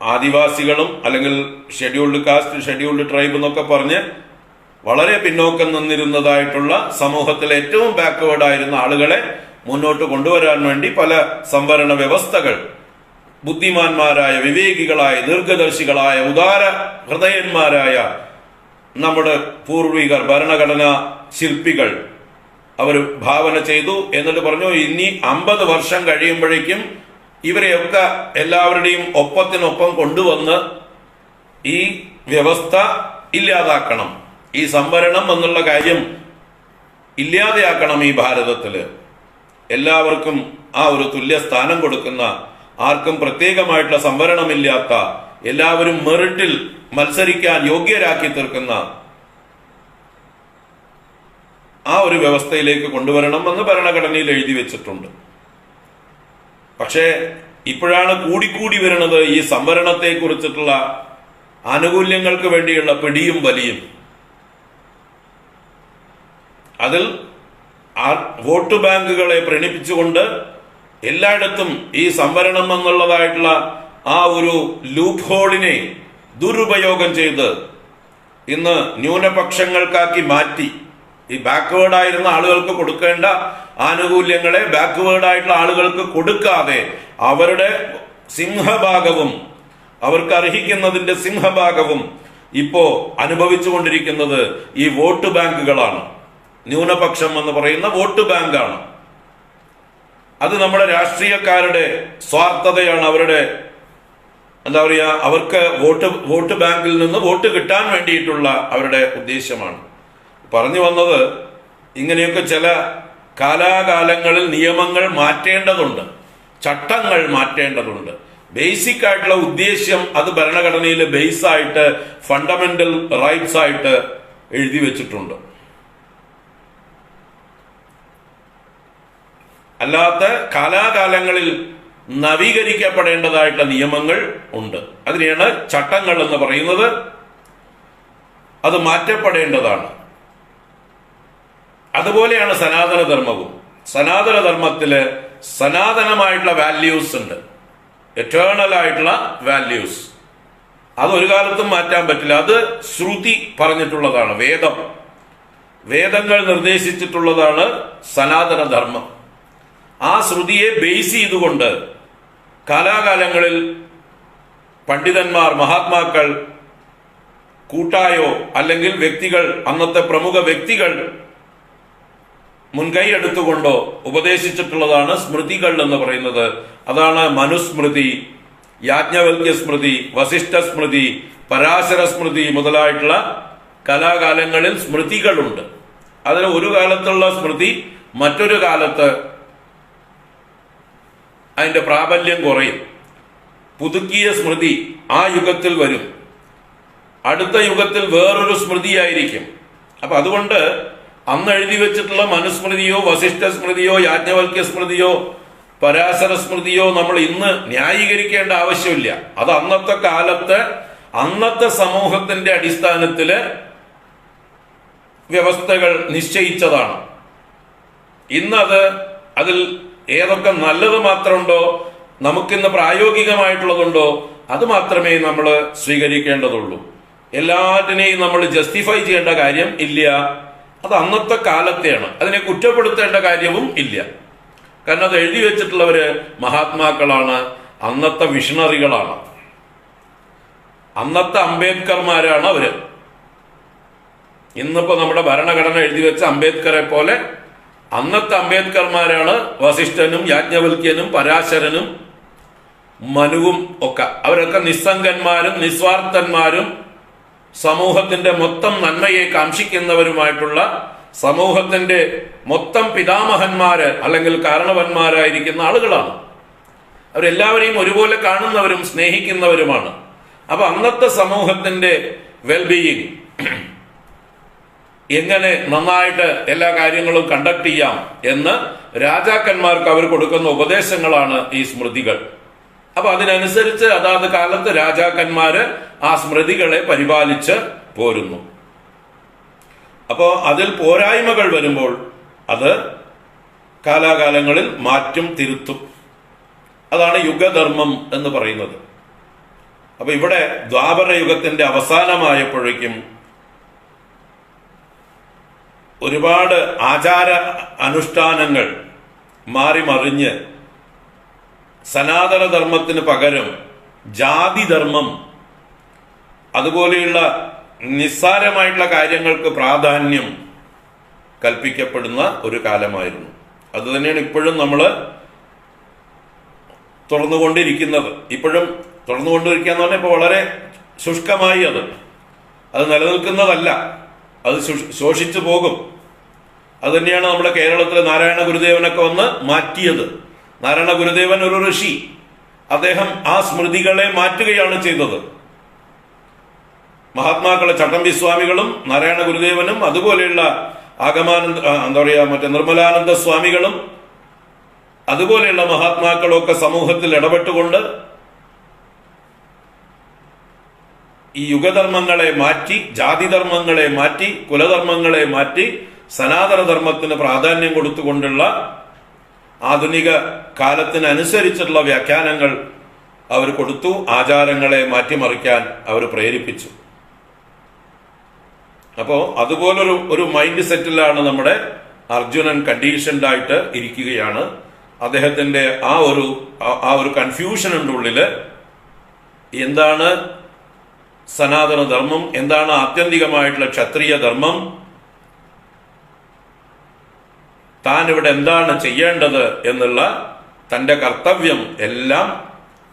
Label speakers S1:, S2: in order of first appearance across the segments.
S1: ആദിവാസികളും അല്ലെങ്കിൽ scheduled caste scheduled tribe എന്നൊക്കെ പറഞ്ഞ് വളരെ പിന്നോക്കം നിന്നിരുന്നതായിട്ടുള്ള സമൂഹത്തിലെ ഏറ്റവും ബാക്ക്വേർഡ് ആയിരുന്ന ആളുകളെ മുന്നോട്ട് കൊണ്ടുവരാൻ വേണ്ടി പല സംവരണ വ്യവസ്ഥകൾ ബുദ്ധിമാന്മാരായ വിവേകികളായ ദീർഘദർശികളായ ഉദാര ഹൃദയന്മാരായ നമ്മുടെ പൂർവികർ ഭരണഘടനാ ശില്പികൾ അവർ ഭാവന ചെയ്തു. എന്നിട്ട് പറഞ്ഞു ഇനി അമ്പത് വർഷം കഴിയുമ്പോഴേക്കും ഇവരെയൊക്കെ എല്ലാവരുടെയും ഒപ്പത്തിനൊപ്പം കൊണ്ടുവന്ന് ഈ വ്യവസ്ഥ ഇല്ലാതാക്കണം. ഈ സംവരണം എന്നുള്ള കാര്യം ഇല്ലാതെയാക്കണം ഈ ഭാരതത്തിൽ. എല്ലാവർക്കും ആ ഒരു തുല്യ സ്ഥാനം കൊടുക്കുന്ന ആർക്കും പ്രത്യേകമായിട്ടുള്ള സംവരണമില്ലാത്ത എല്ലാവരും മെറിറ്റിൽ മത്സരിക്കാൻ യോഗ്യരാക്കി തീർക്കുന്ന ആ ഒരു വ്യവസ്ഥയിലേക്ക് കൊണ്ടുവരണം എന്ന് ഭരണഘടനയിൽ എഴുതി വെച്ചിട്ടുണ്ട്. പക്ഷേ ഇപ്പോഴാണ് കൂടിക്കൂടി വരുന്നത് ഈ സംവരണത്തെ കുറിച്ചിട്ടുള്ള ആനുകൂല്യങ്ങൾക്ക് വേണ്ടിയുള്ള പിടിയും വലിയും. അതിൽ വോട്ട് ബാങ്കുകളെ പ്രണിപ്പിച്ചുകൊണ്ട് എല്ലായിടത്തും ഈ സംവരണം എന്നുള്ളതായിട്ടുള്ള ആ ഒരു ലൂപ്പ് ഹോളിനെ ദുരുപയോഗം ചെയ്ത് ഇന്ന് ന്യൂനപക്ഷങ്ങൾക്കാക്കി മാറ്റി. ഈ ബാക്ക്വേർഡ് ആയിരുന്ന ആളുകൾക്ക് കൊടുക്കേണ്ട ആനുകൂല്യങ്ങളെ ബാക്ക്വേർഡ് ആയിട്ടുള്ള ആളുകൾക്ക് കൊടുക്കാതെ അവരുടെ സിംഹഭാഗവും അവർക്ക് അർഹിക്കുന്നതിന്റെ സിംഹഭാഗവും ഇപ്പോ അനുഭവിച്ചുകൊണ്ടിരിക്കുന്നത് ഈ വോട്ട് ബാങ്കുകളാണ്. ന്യൂനപക്ഷം എന്ന് പറയുന്ന വോട്ട് ബാങ്കാണ്. അത് നമ്മുടെ രാഷ്ട്രീയക്കാരുടെ സ്വാർത്ഥതയാണ് അവരുടെ എന്താ പറയുക അവർക്ക് വോട്ട് വോട്ട് ബാങ്കിൽ നിന്ന് വോട്ട് കിട്ടാൻ വേണ്ടിയിട്ടുള്ള അവരുടെ ഉദ്ദേശമാണ്. പറഞ്ഞു വന്നത് ഇങ്ങനെയൊക്കെ ചില കാലാകാലങ്ങളിൽ നിയമങ്ങൾ മാറ്റേണ്ടതുണ്ട് ചട്ടങ്ങൾ മാറ്റേണ്ടതുണ്ട്. ബേസിക് ആയിട്ടുള്ള ഉദ്ദേശ്യം അത് ഭരണഘടനയിലെ ബേസ് ആയിട്ട് ഫണ്ടമെന്റൽ റൈറ്റ്സ് ആയിട്ട് എഴുതി വെച്ചിട്ടുണ്ട്. അല്ലാത്ത കാലാകാലങ്ങളിൽ നവീകരിക്കപ്പെടേണ്ടതായിട്ടുള്ള നിയമങ്ങൾ ഉണ്ട്. അതിനെയാണ് ചട്ടങ്ങൾ എന്ന് പറയുന്നത്. അത് മാറ്റപ്പെടേണ്ടതാണ്. അതുപോലെയാണ് സനാതന ധർമ്മവും സനാതന സനാതനമായിട്ടുള്ള വാല്യൂസ് ഉണ്ട്. എറ്റേണൽ ആയിട്ടുള്ള വാല്യൂസ് അത് ഒരു കാലത്തും മാറ്റാൻ പറ്റില്ല. അത് ശ്രുതി പറഞ്ഞിട്ടുള്ളതാണ് വേദം. വേദങ്ങൾ നിർദ്ദേശിച്ചിട്ടുള്ളതാണ് സനാതന ധർമ്മം ആ ശ്രുതിയെ ബേസ് ചെയ്തുകൊണ്ട് കാലാകാലങ്ങളിൽ പണ്ഡിതന്മാർ മഹാത്മാക്കൾ കൂട്ടായോ അല്ലെങ്കിൽ വ്യക്തികൾ അന്നത്തെ പ്രമുഖ വ്യക്തികൾ മുൻകൈ എടുത്തുകൊണ്ടോ ഉപദേശിച്ചിട്ടുള്ളതാണ് സ്മൃതികൾ എന്ന് പറയുന്നത്. അതാണ് മനുസ്മൃതി യാജ്ഞവൽക്യ സ്മൃതി വസിഷ്ഠ സ്മൃതി പരാശര സ്മൃതി മുതലായിട്ടുള്ള കലാകാലങ്ങളിൽ സ്മൃതികളുണ്ട്. അതിൽ ഒരു കാലത്തുള്ള സ്മൃതി മറ്റൊരു കാലത്ത് അതിന്റെ പ്രാബല്യം കുറയും. പുതുക്കിയ സ്മൃതി ആ യുഗത്തിൽ വരും. അടുത്ത യുഗത്തിൽ വേറൊരു സ്മൃതിയായിരിക്കും. അപ്പൊ അതുകൊണ്ട് അന്ന് എഴുതി വെച്ചിട്ടുള്ള മനുസ്മൃതിയോ വസിഷ്ഠ സ്മൃതിയോ യാജ്ഞവൽക്യ സ്മൃതിയോ പരാശര സ്മൃതിയോ നമ്മൾ ഇന്ന് ന്യായീകരിക്കേണ്ട ആവശ്യമില്ല. അത് അന്നത്തെ കാലത്ത് അന്നത്തെ സമൂഹത്തിന്റെ അടിസ്ഥാനത്തിൽ വ്യവസ്ഥകൾ നിശ്ചയിച്ചതാണ്. ഇന്നത് അതിൽ ഏതൊക്കെ നല്ലത് മാത്രമുണ്ടോ നമുക്കിന്ന് പ്രായോഗികമായിട്ടുള്ളതുണ്ടോ അത് മാത്രമേ നമ്മൾ സ്വീകരിക്കേണ്ടതുള്ളൂ. എല്ലാറ്റിനെയും നമ്മൾ ജസ്റ്റിഫൈ ചെയ്യേണ്ട കാര്യം ഇല്ല. അത് അന്നത്തെ കാലത്തെയാണ്. അതിനെ കുറ്റപ്പെടുത്തേണ്ട കാര്യവും ഇല്ല. കാരണം അത് എഴുതി വെച്ചിട്ടുള്ളവര് മഹാത്മാക്കളാണ് അന്നത്തെ വിഷണറികളാണ്. അന്നത്തെ അംബേദ്കർമാരാണ് അവർ. ഇന്നിപ്പോ നമ്മുടെ ഭരണഘടന എഴുതി വെച്ച അംബേദ്കറെ പോലെ അന്നത്തെ അംബേദ്കർമാരാണ് വസിഷ്ഠനും യാജ്ഞവൽക്യനും പരാശരനും മനുവും ഒക്കെ. അവരൊക്കെ നിസ്സംഗന്മാരും നിസ്വാർത്ഥന്മാരും സമൂഹത്തിന്റെ മൊത്തം നന്മയെ കാംക്ഷിക്കുന്നവരുമായിട്ടുള്ള സമൂഹത്തിന്റെ മൊത്തം പിതാമഹന്മാര് അല്ലെങ്കിൽ കാരണവന്മാരായിരിക്കുന്ന ആളുകളാണ്. അവരെല്ലാവരെയും ഒരുപോലെ കാണുന്നവരും സ്നേഹിക്കുന്നവരുമാണ്. അപ്പൊ അന്നത്തെ സമൂഹത്തിന്റെ വെൽബീയിങ് എങ്ങനെ നന്നായിട്ട് എല്ലാ കാര്യങ്ങളും കണ്ടക്ട് ചെയ്യാം എന്ന് രാജാക്കന്മാർക്ക് അവർ കൊടുക്കുന്ന ഉപദേശങ്ങളാണ് ഈ സ്മൃതികൾ. അപ്പൊ അതിനനുസരിച്ച് അതാത് കാലത്ത് രാജാക്കന്മാര് ആ സ്മൃതികളെ പരിപാലിച്ച് പോരുന്നു. അപ്പോ അതിൽ പോരായ്മകൾ വരുമ്പോൾ അത് കാലാകാലങ്ങളിൽ മാറ്റും തിരുത്തും. അതാണ് യുഗധർമ്മം എന്ന് പറയുന്നത്. അപ്പൊ ഇവിടെ ദ്വാപര യുഗത്തിന്റെ അവസാനമായപ്പോഴേക്കും ഒരുപാട് ആചാര അനുഷ്ഠാനങ്ങൾ മാറി മറിഞ്ഞ് സനാതനധർമ്മത്തിന് പകരം ജാതിധർമ്മം അതുപോലെയുള്ള നിസ്സാരമായിട്ടുള്ള കാര്യങ്ങൾക്ക് പ്രാധാന്യം കൽപ്പിക്കപ്പെടുന്ന ഒരു കാലമായിരുന്നു. അതുതന്നെയാണ് ഇപ്പോഴും നമ്മൾ തുറന്നുകൊണ്ടിരിക്കുന്നത്. ഇപ്പോഴും തുറന്നുകൊണ്ടിരിക്കുക എന്ന് പറഞ്ഞാൽ ഇപ്പോൾ വളരെ ശുഷ്കമായി അത്. അത് നിലനിൽക്കുന്നതല്ല. അത് ശോഷിച്ചു പോകും. അതുതന്നെയാണ് നമ്മുടെ കേരളത്തിലെ നാരായണ ഗുരുദേവനൊക്കെ വന്ന് മാറ്റിയത്. നാരായണ ഗുരുദേവൻ ഒരു ഋഷി. അദ്ദേഹം ആ സ്മൃതികളെ മാറ്റുകയാണ് ചെയ്തത്. മഹാത്മാക്കളെ ചട്ടമ്പി സ്വാമികളും നാരായണ ഗുരുദേവനും അതുപോലെയുള്ള ആഗമാനന്ദ എന്താ പറയാ മറ്റേ നിർമ്മലാനന്ദ സ്വാമികളും അതുപോലെയുള്ള മഹാത്മാക്കളൊക്കെ സമൂഹത്തിൽ ഇടപെട്ടുകൊണ്ട് ഈ യുഗധർമ്മങ്ങളെ മാറ്റി ജാതിധർമ്മങ്ങളെ മാറ്റി കുലധർമ്മങ്ങളെ മാറ്റി സനാതനധർമ്മത്തിന് പ്രാധാന്യം കൊടുത്തുകൊണ്ടുള്ള ആധുനിക കാലത്തിനനുസരിച്ചുള്ള വ്യാഖ്യാനങ്ങൾ അവർ കൊടുത്തു ആചാരങ്ങളെ മാറ്റിമറിക്കാൻ അവർ പ്രേരിപ്പിച്ചു. അപ്പോൾ അതുപോലൊരു ഒരു മൈൻഡ് സെറ്റിലാണ് നമ്മുടെ അർജുനൻ കണ്ടീഷൻഡായിട്ട് ഇരിക്കുകയാണ്. അദ്ദേഹത്തിന്റെ ആ ഒരു ആ- ആ ഒരു കൺഫ്യൂഷനുണ്ട് ഉള്ളിൽ എന്താണ് സനാതന ധർമ്മം എന്താണ് ആത്യന്തികമായിട്ടുള്ള ക്ഷത്രിയ ധർമ്മം താൻ ഇവിടെ എന്താണ് ചെയ്യേണ്ടത് എന്നുള്ള തന്റെ കർത്തവ്യം എല്ലാം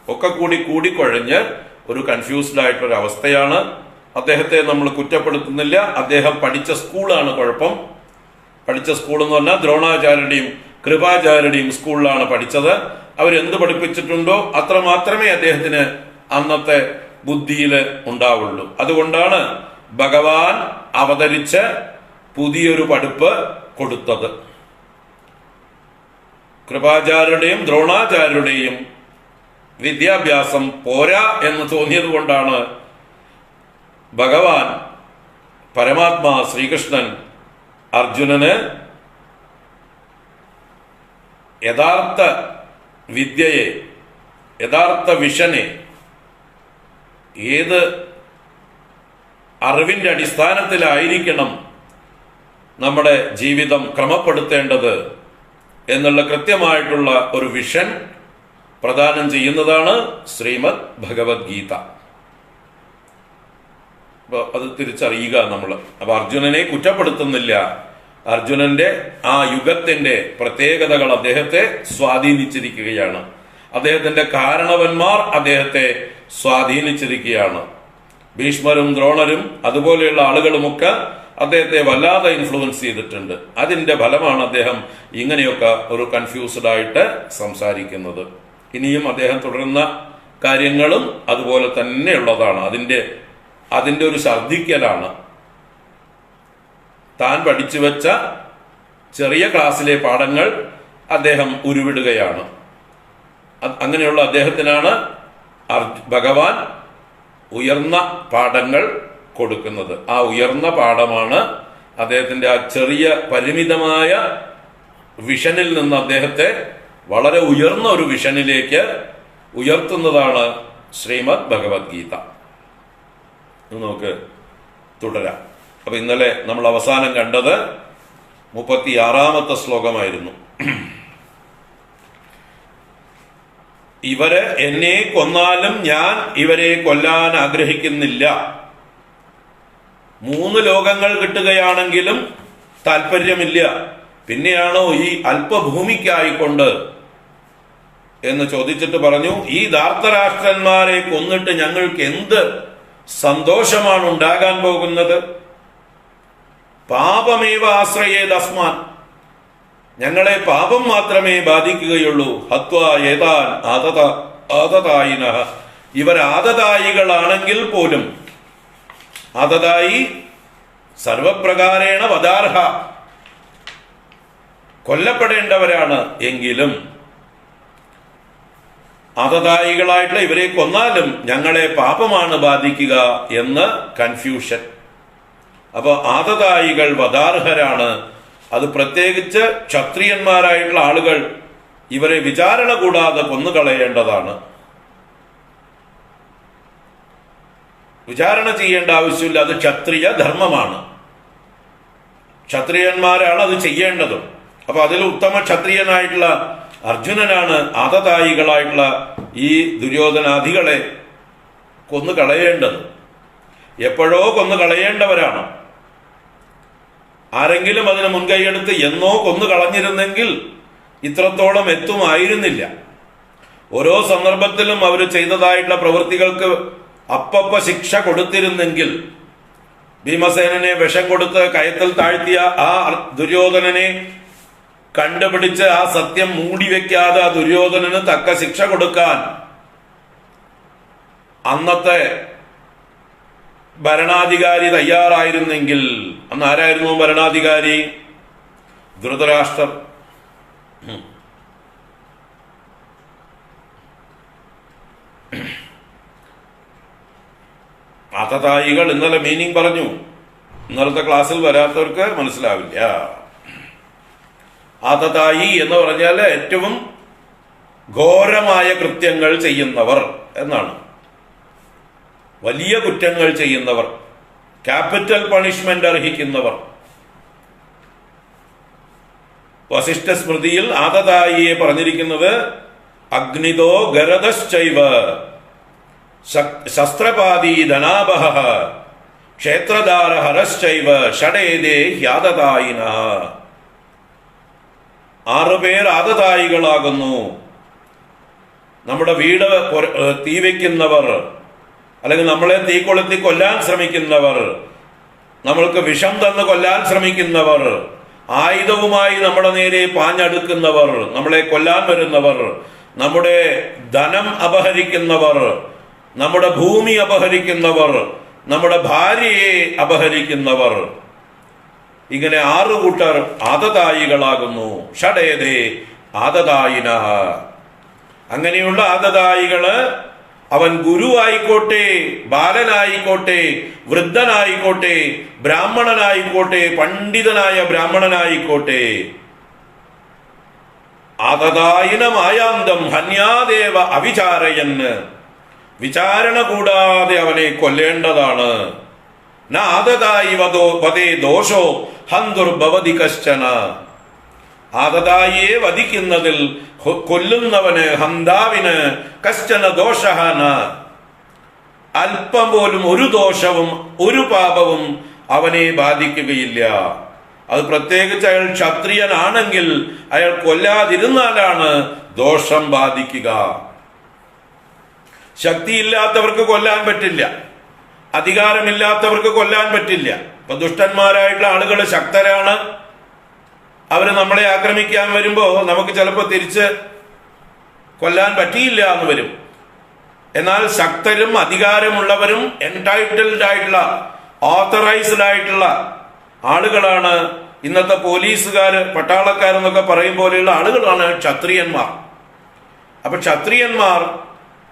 S1: ഒക്കെ കൂടി കൂടിക്കൊഴഞ്ഞ് ഒരു കൺഫ്യൂസ്ഡ് ആയിട്ടൊരു അവസ്ഥയാണ്. അദ്ദേഹത്തെ നമ്മൾ കുറ്റപ്പെടുത്തുന്നില്ല. അദ്ദേഹം പഠിച്ച സ്കൂളാണ് കുഴപ്പം. പഠിച്ച സ്കൂൾ എന്ന് പറഞ്ഞാൽ ദ്രോണാചാര്യരുടെയും കൃപാചാര്യരുടെയും സ്കൂളിലാണ് പഠിച്ചത്. അവരെന്ത് പഠിപ്പിച്ചിട്ടുണ്ടോ അത്ര മാത്രമേ അദ്ദേഹത്തിന് അന്നത്തെ ബുദ്ധിയിൽ ഉണ്ടാവുള്ളൂ. അതുകൊണ്ടാണ് ഭഗവാൻ അവതരിച്ച് പുതിയൊരു പഠിപ്പ് കൊടുത്തത്. കൃപാചാര്യരുടെയും ദ്രോണാചാര്യരുടെയും വിദ്യാഭ്യാസം പോരാ എന്ന് തോന്നിയത് കൊണ്ടാണ് ഭഗവാൻ പരമാത്മാ ശ്രീകൃഷ്ണൻ അർജുനന് യഥാർത്ഥ വിദ്യയെ യഥാർത്ഥ വിഷനെ ഏത് അറിവിന്റെ അടിസ്ഥാനത്തിലായിരിക്കണം നമ്മുടെ ജീവിതം ക്രമപ്പെടുത്തേണ്ടത്? എന്നുള്ള കൃത്യമായിട്ടുള്ള ഒരു വിഷൻ പ്രദാനം ചെയ്യുന്നതാണ് ശ്രീമദ് ഭഗവത്ഗീത. അപ്പൊ അത് തിരിച്ചറിയുക നമ്മൾ. അപ്പൊ അർജുനനെ കുറ്റപ്പെടുത്തുന്നില്ല. അർജുനന്റെ ആ യുഗത്തിന്റെ പ്രത്യേകതകൾ അദ്ദേഹത്തെ സ്വാധീനിച്ചിരിക്കുകയാണ്. അദ്ദേഹത്തിന്റെ കാരണവന്മാർ അദ്ദേഹത്തെ സ്വാധീനിച്ചിരിക്കുകയാണ്. ഭീഷ്മരും ദ്രോണരും അതുപോലെയുള്ള ആളുകളുമൊക്കെ അദ്ദേഹത്തെ വല്ലാതെ ഇൻഫ്ലുവൻസ് ചെയ്തിട്ടുണ്ട്. അതിന്റെ ഫലമാണ് അദ്ദേഹം ഇങ്ങനെയൊക്കെ ഒരു കൺഫ്യൂസ്ഡ് ആയിട്ട് സംസാരിക്കുന്നത്. ഇനിയും അദ്ദേഹം തുടരുന്ന കാര്യങ്ങളും അതുപോലെ തന്നെയുള്ളതാണ് അതിന്റെ അതിന്റെ ഒരു ഛർദ്ദിക്കലാണ് താൻ പഠിച്ചു വെച്ച ചെറിയ ക്ലാസ്സിലെ പാഠങ്ങൾ അദ്ദേഹം ഉരുവിടുകയാണ്. അങ്ങനെയുള്ള അദ്ദേഹത്തിനാണ് ഭഗവാൻ ഉയർന്ന പാഠങ്ങൾ കൊടുക്കുന്നത്. ആ ഉയർന്ന പാഠമാണ് അദ്ദേഹത്തിന്റെ ആ ചെറിയ പരിമിതമായ വിഷനിൽ നിന്ന് അദ്ദേഹത്തെ വളരെ ഉയർന്ന ഒരു വിഷനിലേക്ക് ഉയർത്തുന്നതാണ് ശ്രീമദ് ഭഗവത്ഗീത. നമുക്ക് തുടരാം. അപ്പൊ ഇന്നലെ നമ്മൾ അവസാനം കണ്ടത് മുപ്പത്തി ആറാമത്തെ ശ്ലോകമായിരുന്നു. ഇവരെ എന്നെ കൊന്നാലും ഞാൻ ഇവരെ കൊല്ലാൻ ആഗ്രഹിക്കുന്നില്ല. മൂന്ന് ലോകങ്ങൾ കിട്ടുകയാണെങ്കിലും താല്പര്യമില്ല. പിന്നെയാണോ ഈ അല്പഭൂമിക്കായിക്കൊണ്ട് എന്ന് ചോദിച്ചിട്ട് പറഞ്ഞു ഈ ധാർത്തരാഷ്ട്രന്മാരെ കൊന്നിട്ട് ഞങ്ങൾക്ക് എന്ത് സന്തോഷമാണ് ഉണ്ടാകാൻ പോകുന്നത്? പാപമേവ ആശ്രയേ ആശ്രയേതസ്മാൻ ഞങ്ങളെ പാപം മാത്രമേ ബാധിക്കുകയുള്ളൂ. ഹത്വ ഏതാൻ ആതത ആതതായിന ഇവർ ആതതായികളാണെങ്കിൽ പോലും ആതതായി സർവപ്രകാരേണ വദാർഹ. കൊല്ലപ്പെടേണ്ടവരാണ് എങ്കിലും അതതായികളായിട്ടുള്ള ഇവരെ കൊന്നാലും ഞങ്ങളെ പാപമാണ് ബാധിക്കുക എന്ന് കൺഫ്യൂഷൻ. അപ്പൊ ആതതായികൾ വദാർഹരാണ്. അത് പ്രത്യേകിച്ച് ക്ഷത്രിയന്മാരായിട്ടുള്ള ആളുകൾ ഇവരെ വിചാരണ കൂടാതെ കൊന്നുകളയേണ്ടതാണ്. വിചാരണ ചെയ്യേണ്ട ആവശ്യമില്ല. അത് ക്ഷത്രിയ ധർമ്മമാണ്. ക്ഷത്രിയന്മാരാണ് അത് ചെയ്യേണ്ടതും. അപ്പൊ അതിൽ ഉത്തമ ക്ഷത്രിയനായിട്ടുള്ള അർജുനനാണ് ആതതായികളായിട്ടുള്ള ഈ ദുര്യോധനാധികളെ കൊന്നു കളയേണ്ടത് എപ്പോഴോ കൊന്നു കളയേണ്ടവരാണ് ആരെങ്കിലും അതിന് മുൻകൈയെടുത്ത് എന്നോ കൊന്നു കളഞ്ഞിരുന്നെങ്കിൽ ഇത്രത്തോളം എത്തുമായിരുന്നില്ല. ഓരോ സന്ദർഭത്തിലും അവർ ചെയ്തതായിട്ടുള്ള പ്രവൃത്തികൾക്ക് അപ്പപ്പ ശിക്ഷ കൊടുത്തിരുന്നെങ്കിൽ ഭീമസേനനെ വിഷം കൊടുത്ത് കയത്തിൽ താഴ്ത്തിയ ആ ദുര്യോധനനെ കണ്ടുപിടിച്ച് ആ സത്യം മൂടിവെക്കാതെ ആ ദുര്യോധനന് തക്ക ശിക്ഷ കൊടുക്കാൻ അന്നത്തെ ഭരണാധികാരി തയ്യാറായിരുന്നെങ്കിൽ അന്ന് ആരായിരുന്നു ഭരണാധികാരി? ധൃതരാഷ്ട്രർ. ആതതായികൾ ഇന്നലെ മീനിങ് പറഞ്ഞു. ഇന്നലത്തെ ക്ലാസ്സിൽ വരാത്തവർക്ക് മനസ്സിലാവില്ല. ആതതായി എന്ന് പറഞ്ഞാൽ ഏറ്റവും ഘോരമായ കൃത്യങ്ങൾ ചെയ്യുന്നവർ എന്നാണ്. വലിയ കുറ്റങ്ങൾ ചെയ്യുന്നവർ ക്യാപിറ്റൽ പണിഷ്മെന്റ് അർഹിക്കുന്നവർ. വസിഷ്ഠ സ്മൃതിയിൽ ആതതായിയെ പറഞ്ഞിരിക്കുന്നത് അഗ്നിതോ ഗരദശ്ചൈവ. ശ- ശസ്ത്രപാതി ധനാപഹ ക്ഷേത്രദാര ഹരശ്ചൈവ ഷടേതേ ഹ്യാതതായിന ആറുപേർ ആദതായികളാകുന്നു നമ്മുടെ വീട് തീവയ്ക്കുന്നവർ അല്ലെങ്കിൽ നമ്മളെ തീ കൊളുത്തി കൊല്ലാൻ ശ്രമിക്കുന്നവർ നമ്മൾക്ക് വിഷം തന്ന് കൊല്ലാൻ ശ്രമിക്കുന്നവർ ആയുധവുമായി നമ്മുടെ നേരെ പാഞ്ഞടുക്കുന്നവർ നമ്മളെ കൊല്ലാൻ വരുന്നവർ നമ്മുടെ ധനം അപഹരിക്കുന്നവർ നമ്മുടെ ഭൂമി അപഹരിക്കുന്നവർ നമ്മുടെ ഭാര്യയെ അപഹരിക്കുന്നവർ. ഇങ്ങനെ ആറു കൂട്ടർ ആതതായികളാകുന്നു ഷടേതേ ആതതായിന അങ്ങനെയുള്ള ആതതായികൾ അവൻ ഗുരുവായിക്കോട്ടെ ബാലനായിക്കോട്ടെ വൃദ്ധനായിക്കോട്ടെ ബ്രാഹ്മണനായിക്കോട്ടെ പണ്ഡിതനായ ബ്രാഹ്മണനായിക്കോട്ടെ. ആതതായിനമായാന്തം ഹന്യാദേവ അവിചാരയന് വിചാരണ കൂടാതെ അവനെ കൊല്ലേണ്ടതാണ്. നാദതായി വധോ വധേ ദോഷോ ഹന്തുർഭവതി കശ്ചന. ആദതായിയെ വധിക്കുന്നതിൽ കൊല്ലുന്നവന് ഹന്താവിന് കശ്ചന ദോഷഹന. അല്പം പോലും ഒരു ദോഷവും ഒരു പാപവും അവനെ ബാധിക്കുകയില്ല. അത് പ്രത്യേകിച്ച് അയാൾ ക്ഷത്രിയനാണെങ്കിൽ അയാൾ കൊല്ലാതിരുന്നാലാണ് ദോഷം ബാധിക്കുക. ശക്തിയില്ലാത്തവർക്ക് കൊല്ലാൻ പറ്റില്ല. അധികാരമില്ലാത്തവർക്ക് കൊല്ലാൻ പറ്റില്ല. ഇപ്പൊ ദുഷ്ടന്മാരായിട്ടുള്ള ആളുകൾ ശക്തരാണ്. അവർ നമ്മളെ ആക്രമിക്കാൻ വരുമ്പോ നമുക്ക് ചിലപ്പോൾ തിരിച്ച് കൊല്ലാൻ പറ്റിയില്ല എന്ന് വരും. എന്നാൽ ശക്തരും അധികാരമുള്ളവരും എൻടൈറ്റിൽഡ് ആയിട്ടുള്ള ഓത്തറൈസ്ഡ് ആയിട്ടുള്ള ആളുകളാണ് ഇന്നത്തെ പോലീസുകാർ പട്ടാളക്കാരെന്നൊക്കെ പറയും പോലെയുള്ള ആളുകളാണ് ക്ഷത്രിയന്മാർ. അപ്പൊ ക്ഷത്രിയന്മാർ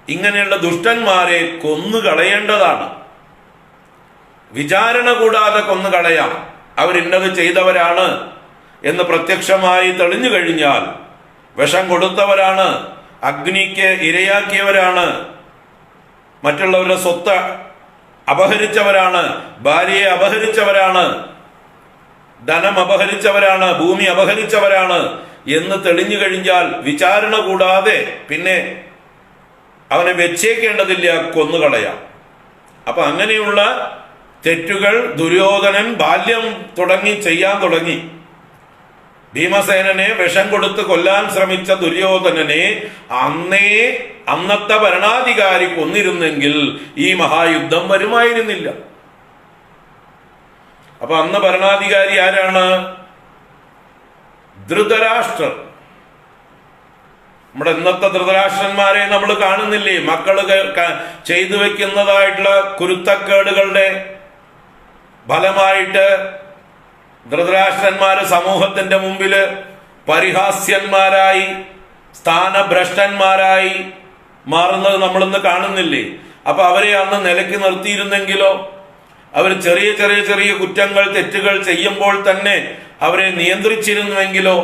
S1: ഇങ്ങനെയുള്ള ദുഷ്ടന്മാരെ കൊന്നു കളയേണ്ടതാണ് വിചാരണ കൂടാതെ കൊന്നു കളയാം അവരിന്നത് ചെയ്തവരാണ് എന്ന് പ്രത്യക്ഷമായി തെളിഞ്ഞു കഴിഞ്ഞാൽ വിഷം കൊടുത്തവരാണ് അഗ്നിക്ക് ഇരയാക്കിയവരാണ് മറ്റുള്ളവരുടെ സ്വത്ത് അപഹരിച്ചവരാണ് ഭാര്യയെ അപഹരിച്ചവരാണ് ധനം അപഹരിച്ചവരാണ് ഭൂമി അപഹരിച്ചവരാണ് എന്ന് തെളിഞ്ഞു കഴിഞ്ഞാൽ വിചാരണ കൂടാതെ പിന്നെ അവനെ വെച്ചേക്കേണ്ടതില്ല കൊന്നുകളയാം. അപ്പൊ അങ്ങനെയുള്ള തെറ്റുകൾ ദുര്യോധനൻ ബാല്യം തുടങ്ങി ചെയ്യാൻ തുടങ്ങി. ഭീമസേനനെ വിഷം കൊടുത്ത് കൊല്ലാൻ ശ്രമിച്ച ദുര്യോധനനെ അന്നേ അന്നത്തെ ഭരണാധികാരി കൊന്നിരുന്നെങ്കിൽ ഈ മഹായുദ്ധം വരുമായിരുന്നില്ല. അപ്പൊ അന്ന് ഭരണാധികാരി ആരാണ്? ധൃതരാഷ്ട്രർ നമ്മുടെ ഇന്നത്തെ ധൃതരാഷ്ട്രന്മാരെ നമ്മൾ കാണുന്നില്ലേ? ക- ചെയ്തു വെക്കുന്നതായിട്ടുള്ള കുരുത്തക്കേടുകളുടെ ഫലമായിട്ട് ധൃതരാഷ്ട്രന്മാര് സമൂഹത്തിന്റെ മുമ്പിൽ പരിഹാസ്യന്മാരായി സ്ഥാനഭ്രഷ്ടന്മാരായി മാറുന്നത് നമ്മളിന്ന് കാണുന്നില്ലേ? അപ്പൊ അവരെ അന്ന് നിലയ്ക്ക് നിർത്തിയിരുന്നെങ്കിലോ അവർ ചെറിയ ചെറിയ ചെറിയ കുറ്റങ്ങൾ തെറ്റുകൾ ചെയ്യുമ്പോൾ തന്നെ അവരെ നിയന്ത്രിച്ചിരുന്നുവെങ്കിലോ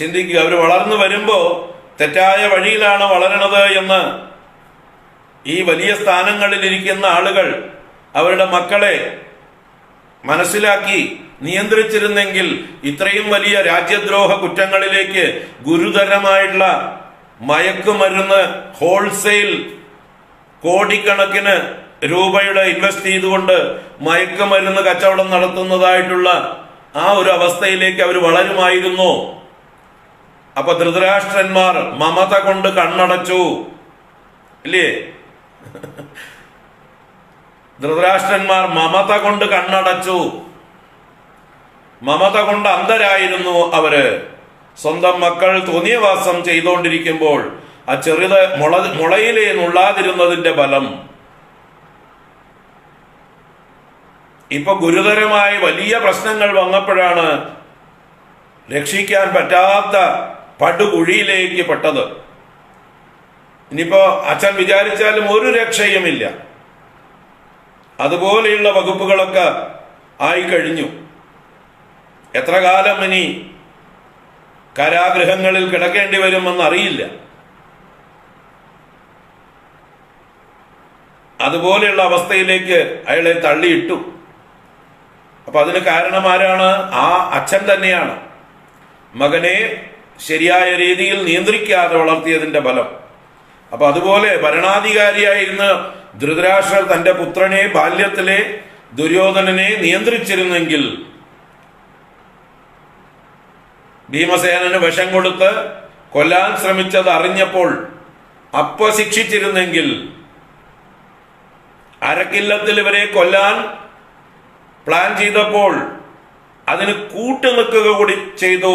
S1: ചിന്തിക്കുക അവർ വളർന്നു വരുമ്പോൾ തെറ്റായ വഴിയിലാണ് വളരണത് എന്ന് ഈ വലിയ സ്ഥാനങ്ങളിൽ ഇരിക്കുന്ന ആളുകൾ അവരുടെ മക്കളെ മനസ്സിലാക്കി നിയന്ത്രിച്ചിരുന്നെങ്കിൽ ഇത്രയും വലിയ രാജ്യദ്രോഹ കുറ്റങ്ങളിലേക്ക് ഗുരുതരമായിട്ടുള്ള മയക്കുമരുന്ന് ഹോൾസെയിൽ കോടിക്കണക്കിന് രൂപയുടെ ഇൻവെസ്റ്റ് ചെയ്തുകൊണ്ട് മയക്കുമരുന്ന് കച്ചവടം നടത്തുന്നതായിട്ടുള്ള ആ ഒരു അവസ്ഥയിലേക്ക് അവർ വളരുമായിരുന്നു. അപ്പൊ ധൃതരാഷ്ട്രന്മാർ മമത കൊണ്ട് കണ്ണടച്ചു. ഇല്ലേ? ധൃതരാഷ്ട്രന്മാർ മമത കൊണ്ട് കണ്ണടച്ചു. മമത കൊണ്ട് അന്ധരായിരുന്നു അവർ. സ്വന്തം മക്കൾ തോന്നിയവാസം ചെയ്തുകൊണ്ടിരിക്കുമ്പോൾ ആ ചെറുത് മുള മുളയിലേ നുള്ളാതിരുന്നതിന്റെ ഫലം ഇപ്പൊ ഗുരുതരമായ വലിയ പ്രശ്നങ്ങൾ വന്നപ്പോഴാണ് രക്ഷിക്കാൻ പറ്റാത്ത പടുകുഴിയിലേക്ക് പെട്ടത്. ഇനിയിപ്പോ അച്ഛൻ വിചാരിച്ചാലും ഒരു രക്ഷയുമില്ല. അതുപോലെയുള്ള വകുപ്പുകളൊക്കെ ആയി കഴിഞ്ഞു എത്ര കാലം ഇനി കാരാഗ്രഹങ്ങളിൽ കിടക്കേണ്ടി വരുമെന്ന് അറിയില്ല അതുപോലെയുള്ള അവസ്ഥയിലേക്ക് അയാളെ തള്ളിയിട്ടു. അപ്പൊ അതിന് കാരണം ആരാണ്? ആ അച്ഛൻ തന്നെയാണ്. മകനെ ശരിയായ രീതിയിൽ നിയന്ത്രിക്കാതെ വളർത്തിയതിന്റെ ഫലം അപ്പൊ അതുപോലെ ഭരണാധികാരിയായിരുന്ന ധൃതരാഷ്ട്രർ തന്റെ പുത്രനെ ബാല്യത്തിലെ ദുര്യോധനനെ നിയന്ത്രിച്ചിരുന്നെങ്കിൽ ഭീമസേനന് വിഷം കൊടുത്ത് കൊല്ലാൻ ശ്രമിച്ചത് അറിഞ്ഞപ്പോൾ അപ്പ ശിക്ഷിച്ചിരുന്നെങ്കിൽ അരക്കില്ലത്തിൽ ഇവരെ കൊല്ലാൻ പ്ലാൻ ചെയ്തപ്പോൾ അതിന് കൂട്ടുനിൽക്കുക കൂടി ചെയ്തു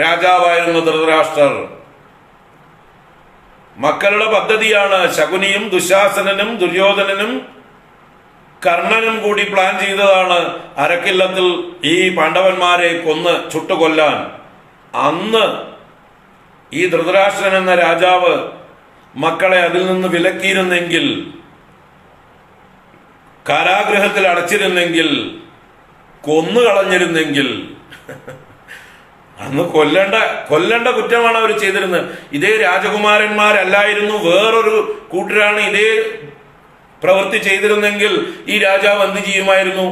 S1: രാജാവായിരുന്നു ധൃതരാഷ്ട്രർ. മക്കളുടെ പദ്ധതിയാണ് ശകുനിയും ദുശാസനനും ദുര്യോധനനും കർണനും കൂടി പ്ലാൻ ചെയ്തതാണ് അരക്കില്ലത്തിൽ ഈ പാണ്ഡവന്മാരെ കൊന്ന് ചുട്ടുകൊല്ലാൻ. അന്ന് ഈ ധൃതരാഷ്ട്രൻ എന്ന രാജാവ് മക്കളെ അതിൽ നിന്ന് വിലക്കിയിരുന്നെങ്കിൽ കാരാഗ്രഹത്തിൽ അടച്ചിരുന്നെങ്കിൽ കൊന്നു കളഞ്ഞിരുന്നെങ്കിൽ അന്ന് കൊല്ലേണ്ട കൊല്ലേണ്ട കുറ്റമാണ് അവർ ചെയ്തിരുന്നത്. ഇതേ രാജകുമാരന്മാരല്ലായിരുന്നു വേറൊരു കൂട്ടരാണ് ഇതേ പ്രവൃത്തി ചെയ്തിരുന്നെങ്കിൽ ഈ രാജാവ് എന്ത് ചെയ്യുമായിരുന്നു?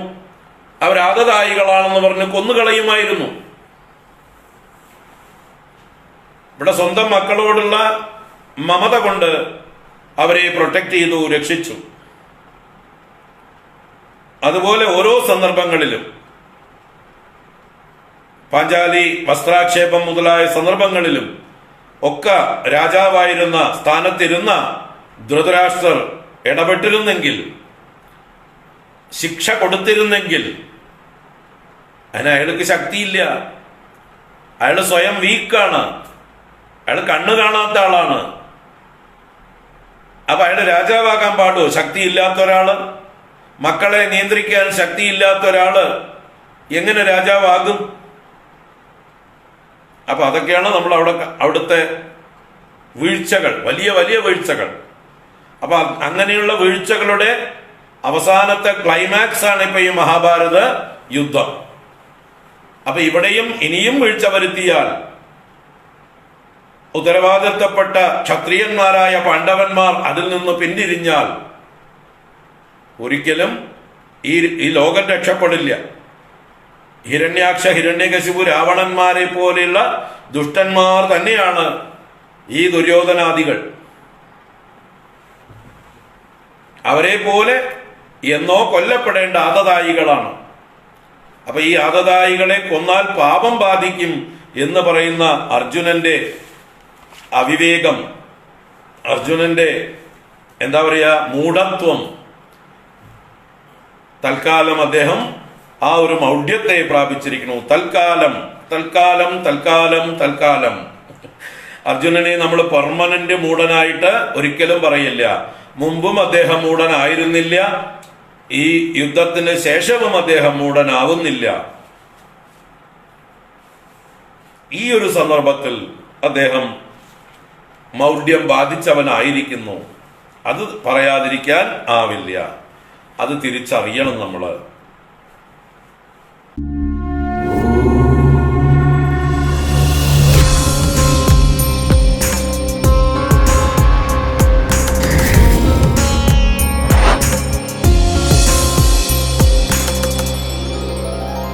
S1: അവരാതതായികളാണെന്ന് പറഞ്ഞ് കൊന്നുകളയുമായിരുന്നു. ഇവിടെ സ്വന്തം മക്കളോടുള്ള മമത കൊണ്ട് അവരെ പ്രൊട്ടക്ട് ചെയ്തു രക്ഷിച്ചു. അതുപോലെ ഓരോ സന്ദർഭങ്ങളിലും പാഞ്ചാലി വസ്ത്രാക്ഷേപം മുതലായ സന്ദർഭങ്ങളിലും ഒക്കെ രാജാവായിരുന്ന സ്ഥാനത്തിരുന്ന ധൃതരാഷ്ട്രർ ഇടപെട്ടിരുന്നെങ്കിൽ ശിക്ഷ കൊടുത്തിരുന്നെങ്കിൽ അതിന് അയാൾക്ക് ശക്തിയില്ല. അയാൾ സ്വയം വീക്കാണ്. അയാൾ കണ്ണു കാണാത്ത ആളാണ്. അപ്പൊ അയാൾ രാജാവാകാൻ പാടുമോ ശക്തിയില്ലാത്ത ഒരാൾ? മക്കളെ നിയന്ത്രിക്കാൻ ശക്തിയില്ലാത്ത ഒരാൾ എങ്ങനെ രാജാവാകും? അപ്പൊ അതൊക്കെയാണ് നമ്മൾ അവിടെ അവിടുത്തെ വീഴ്ചകൾ വലിയ വലിയ വീഴ്ചകൾ. അപ്പൊ അങ്ങനെയുള്ള വീഴ്ചകളുടെ അവസാനത്തെ ക്ലൈമാക്സ് ആണ് ഇപ്പൊ ഈ മഹാഭാരത യുദ്ധം. അപ്പൊ ഇവിടെയും ഇനിയും വീഴ്ച വരുത്തിയാൽ ഉത്തരവാദിത്തപ്പെട്ട ക്ഷത്രിയന്മാരായ പാണ്ഡവന്മാർ അതിൽ നിന്ന് പിന്തിരിഞ്ഞാൽ ഒരിക്കലും ഈ ഈ ലോകം രക്ഷപ്പെടില്ല. ഹിരണ്യാക്ഷ ഹിരണ്യകശിപു രാവണന്മാരെ പോലെയുള്ള ദുഷ്ടന്മാർ തന്നെയാണ് ഈ ദുര്യോധനാദികൾ. അവരെ പോലെ എന്നോ കൊല്ലപ്പെടേണ്ട ആതതായികളാണ് അപ്പൊ ഈ ആതതായികളെ കൊന്നാൽ പാപം ബാധിക്കും എന്ന് പറയുന്ന അർജുനന്റെ അവിവേകം അർജുനന്റെ എന്താ പറയുക മൂഢത്വം. തൽക്കാലം അദ്ദേഹം ആ ഒരു മൗഢ്യത്തെ പ്രാപിച്ചിരിക്കുന്നു. തൽക്കാലം തൽക്കാലം തൽക്കാലം തൽക്കാലം. അർജുനനെ നമ്മൾ പെർമനന്റ് മൂടനായിട്ട് ഒരിക്കലും പറയില്ല. മുമ്പും അദ്ദേഹം മൂടനായിരുന്നില്ല ഈ യുദ്ധത്തിന് ശേഷവും അദ്ദേഹം മൂടനാവുന്നില്ല ഈ ഒരു സന്ദർഭത്തിൽ അദ്ദേഹം മൗഢ്യം ബാധിച്ചവനായിരിക്കുന്നു. അത് പറയാതിരിക്കാൻ ആവില്ല. അത് തിരിച്ചറിയണം നമ്മൾ